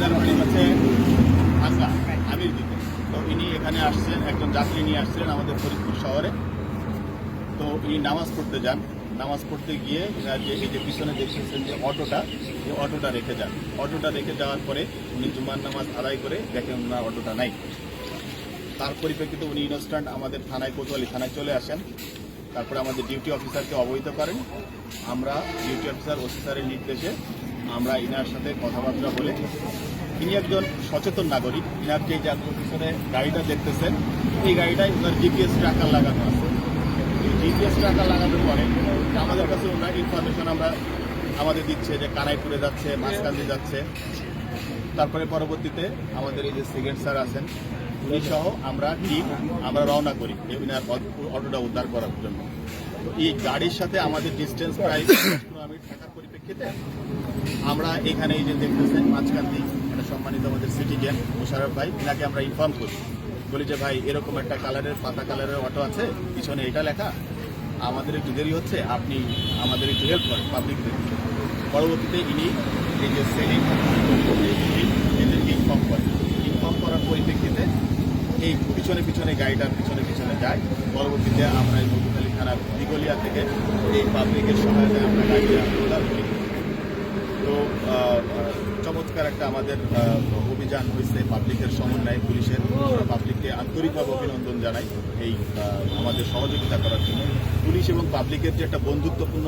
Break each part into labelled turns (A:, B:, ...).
A: Inner বাড়ি হচ্ছে আগ্রা আমির দিকে তো ইনি এখানে আসছেন একজন যাত্রী নিয়ে আসছিলেন আমাদের ফরিদপুর শহরে। তো ইনি নামাজ পড়তে যান। নামাজ পড়তে গিয়ে যে এই যে পিছনে দেখতেছেন যে অটোটা এই অটোটা রেখে যান। অটোটা রেখে যাওয়ার পরে উনি জুমার নামাজ আদায় করে দেখেন ওনার অটোটা নাই। তার পরিপ্রেক্ষিতে উনি ইনস্ট্যান্ট আমাদের থানায় কোতোয়ালি থানায় চলে আসেন। তারপরে আমাদের ডিউটি অফিসারকে অবহিত করেন। আমরা ডিউটি অফিসার ওসি স্যারের নির্দেশে আমরা ইনার সাথে কথাবার্তা বলে ইনি একজন সচেতন নাগরিক। ইনার যে যাত্রীর পিছনে গাড়িটা দেখতেছেন, এই গাড়িটায় ওনার জিপিএস ট্র্যাকার লাগানো আছে। এই জিপিএস ট্র্যাকার লাগানোর পরে আমাদের কাছে ওনার ইনফরমেশন আমরা আমাদের দিচ্ছে যে কানাইপুরে যাচ্ছে মাঝকান্দি যাচ্ছে। তারপরে পরবর্তীতে আমাদের এই যে সেকেন্ড স্যার আছেন, উনি সহ আমরা টিম আমরা রওনা করি অ- অটোটা উদ্ধার করার জন্য। এই গাড়ির সাথে আমাদের ডিস্টেন্স প্রায় মিনিট থাকার পরিপ্রেক্ষিতে আমরা এখানে এই যে দেখতেছেন মাঝখান্দি একটা সম্মানিত আমাদের সিটিজেন মোশারফ ভাই এনাকে আমরা ইনফর্ম করি বলি যে ভাই, এরকম একটা কালারের পাতা কালারের অটো আছে? পিছনে এটা লেখা। আমাদের একটু দেরি হচ্ছে, আপনি আমাদের একটু হেল্প করেন পাবলিকদের পরবর্তীতে ইনি এই যে সেলিং এদেরকে ইনফর্ম করেন। ইনফর্ম করার পরিপ্রেক্ষিতে এই পিছনে পিছনে গাড়িটার পিছনে পিছনে যায়। পরবর্তীতে আমরা এই মধুখালী থানার দিগলিয়া থেকে এই পাবলিকের সহায়তায় আমরা গাড়িটা তো চমৎকার একটা আমাদের অভিযান হয়েছে পাবলিকের সমন্বয়ে, পুলিশের। পাবলিককে আন্তরিকভাবে অভিনন্দন জানাই এই আমাদের সহযোগিতা করার জন্য। পুলিশ এবং পাবলিকের যে একটা বন্ধুত্বপূর্ণ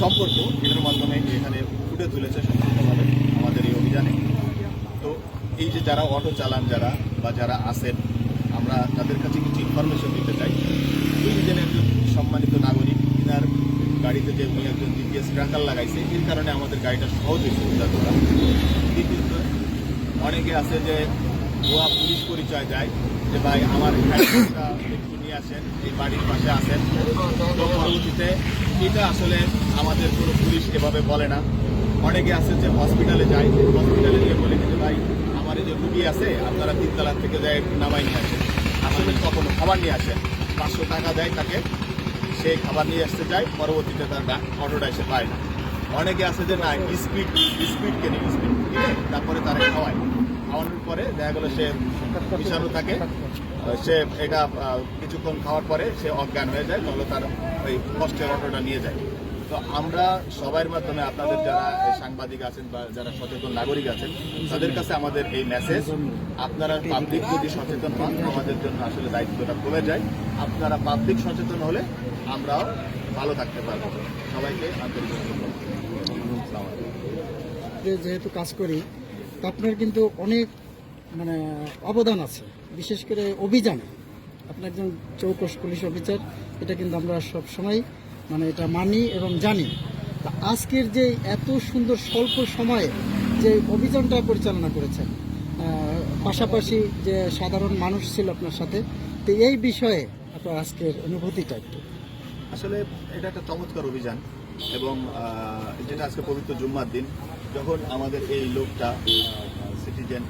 A: সম্পর্ক এটার মাধ্যমে এখানে ফুটে তুলেছে সম্পূর্ণভাবে আমাদের এই অভিযানে। তো এই যে যারা অটো চালান যারা বা যারা আসেন আমরা তাদের কাছে কিছু ইনফরমেশন দিতে চাই। যে একজন সম্মানিত নাগরিক গাড়িতে যে উনি একজন জিপিএস ট্র্যাকার লাগাইছে, এর কারণে আমাদের গাড়িটা সহজ হয়েছে করা দ্বিতীয়ত অনেকে আছে যে ভুয়া পুলিশ পরিচয় দেয়, যে ভাই আমার একটু নিয়ে আসেন, এই বাড়ির পাশে আসেন। তো পরবর্তীতে এটা আসলে আমাদের কোনো পুলিশ এভাবে বলে না। অনেকে আছে যে হসপিটালে যায়, হসপিটালে গিয়ে বলে যে, ভাই, আমার এই যে রুগী আছে, আপনারা তিনতলার থেকে যায় একটু নামাই নিয়ে আসেন। আসলে কখনো খাবার নিয়ে আসেন। পাঁচশো টাকা দেয় তাকে সে খাবার নিয়ে আসতে যায়, পরবর্তীতে তার অটোটা এসে পায় না। অনেকে আছে যে না স্পিড স্পিড কেনে স্পিড কিনে, তারপরে তারা খাওয়ায়। খাওয়ানোর পরে দেখা গেলো সে বিষাণু থাকে। সে এটা কিছুক্ষণ খাওয়ার পরে সে অজ্ঞান হয়ে যায়, তাহলে তার ওই কষ্টের অটোটা নিয়ে যায়। তো আমরা সবার মাধ্যমে আপনাদের যারা সাংবাদিক আছেন বা যারা সচেতন নাগরিক আছেন, তাদের কাছে আমাদের এই মেসেজ আপনারা পাবলিক যদি সচেতন হন আমাদের জন্য আসলে দায়িত্বটা কমে যায়। আপনারা পাবলিক সচেতন হলে আমরাও ভালো থাকতে পারব। সবাইকে আন্তরিক
B: যেহেতু কাজ করি আপনার কিন্তু অনেক মানে অবদান আছে। বিশেষ করে অভিযানে। আপনি একজন চৌকস পুলিশ অফিসার, এটা কিন্তু আমরা সব সময় মানে এটা মানি এবং জানি। আজকের যে এত সুন্দর স্বল্প সময়ে যে অভিযানটা পরিচালনা করেছেন পাশাপাশি যে সাধারণ মানুষ ছিল আপনার সাথে, তো এই বিষয়ে আপনার আজকের অনুভূতিটা একটু।
A: আসলে এটা একটা চমৎকার অভিযান এবং যেটা আজকে পবিত্র জুম্মার দিন, যখন আমাদের এই লোকটা সিটিজেন,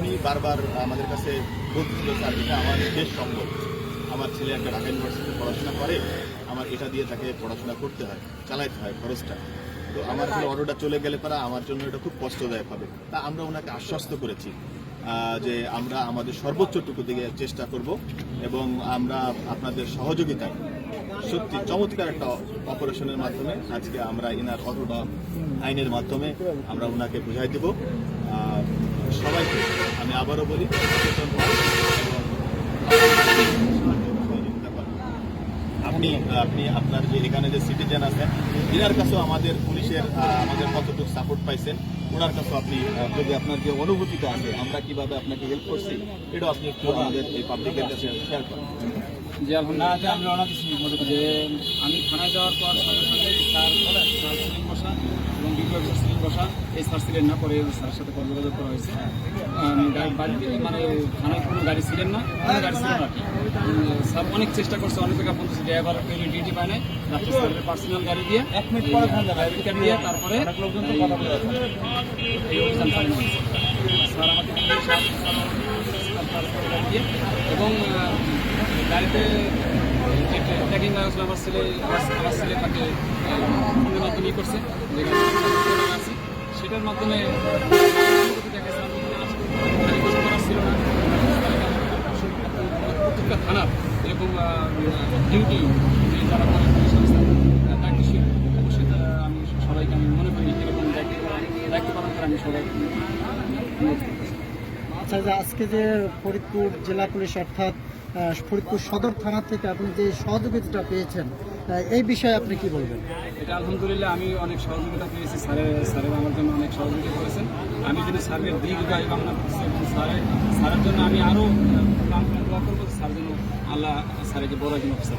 A: উনি বারবার আমাদের কাছে বলছিল স্যার, এটা আমার দেশ সম্ভব আমার ছেলে একটা ঢাকা ইউনিভার্সিটিতে পড়াশোনা করে, আমার এটা দিয়ে তাকে পড়াশোনা করতে হয়, চালাইতে হয় খরচটা। তো আমার আসলে অটোটা চলে গেলে পারা আমার জন্য এটা খুব কষ্টদায়ক হবে। তা আমরা ওনাকে আশ্বস্ত করেছি যে আমরা আমাদের সর্বোচ্চটুকু দিকে চেষ্টা করব এবং আমরা আপনাদের সহযোগিতায়, সত্যি চমৎকার একটা অপারেশনের মাধ্যমে আজকে আমরা ইনার অটোটা আইনের মাধ্যমে আমরা ওনাকে বুঝাই দেব। সবাইকে আমি আবারও বলি, সচেতন হন এবং সহযোগিতা করুন। আপনি আপনি আপনার যে এখানে যে সিটিজেন আছেন এনার কাছেও আমাদের পুলিশের আমাদের কতটুকু সাপোর্ট পাইছেন ওনার কাছেও আপনি যদি আপনার যে অনুভূতিটা আছে আমরা কীভাবে আপনাকে হেল্প করছি এটাও আপনি একটু আমাদের এই পাবলিকের কাছে শেয়ার করেন।
C: যে আলহামদুলিল্লাহ। আমি রওনা দিচ্ছি যে আমি থানায় যাওয়ার পর সঙ্গে সঙ্গে স্যার স্যার সিলিং বসা এবং এই স্যার ছিলেন না পরে স্যারের সাথে যোগাযোগ করা হয়েছে। বাড়িতে মানে থানায় কোনো গাড়ি ছিলেন না কোনো গাড়ি ছিল না। স্যার অনেক চেষ্টা করছে অনেক ফোন করছে ড্রাইভার ডিউটি পায় নাই রাত্রে স্যারের পার্সোনাল গাড়ি দিয়ে এক মিনিট পরে প্রাইভেট গাড়ি দিয়ে তারপরে লোকজন তো কথা বলে এই অভিযান চালানো হয়েছে। স্যার আমাকে খুবই সাহায্য স্যার গাড়ি দিয়ে। মাধ্যমে প্রত্যেকটা থানার এবং ডিউটি যারা অবশ্যই আমি সবাইকে আমি মনে করি এরকম দায়িত্ব পালন করে আমি
B: আচ্ছা যে আজকে যে ফরিদপুর জেলা পুলিশ অর্থাৎ ফরিদপুর সদর থানা থেকে আপনি যে সহযোগিতাটা পেয়েছেন এই বিষয়ে আপনি কি বলবেন?
C: এটা আলহামদুলিল্লাহ আমি অনেক সহযোগিতা পেয়েছি স্যারের স্যারের আমার জন্য অনেক সহযোগিতা করেছেন। আমি যদি স্যারের দীর্ঘায় কামনা করছি এবং স্যারের স্যারের জন্য আমি আরও প্রাণ দোয়া করব স্যার যেন আল্লাহ স্যারকে বড় একজন অফিসার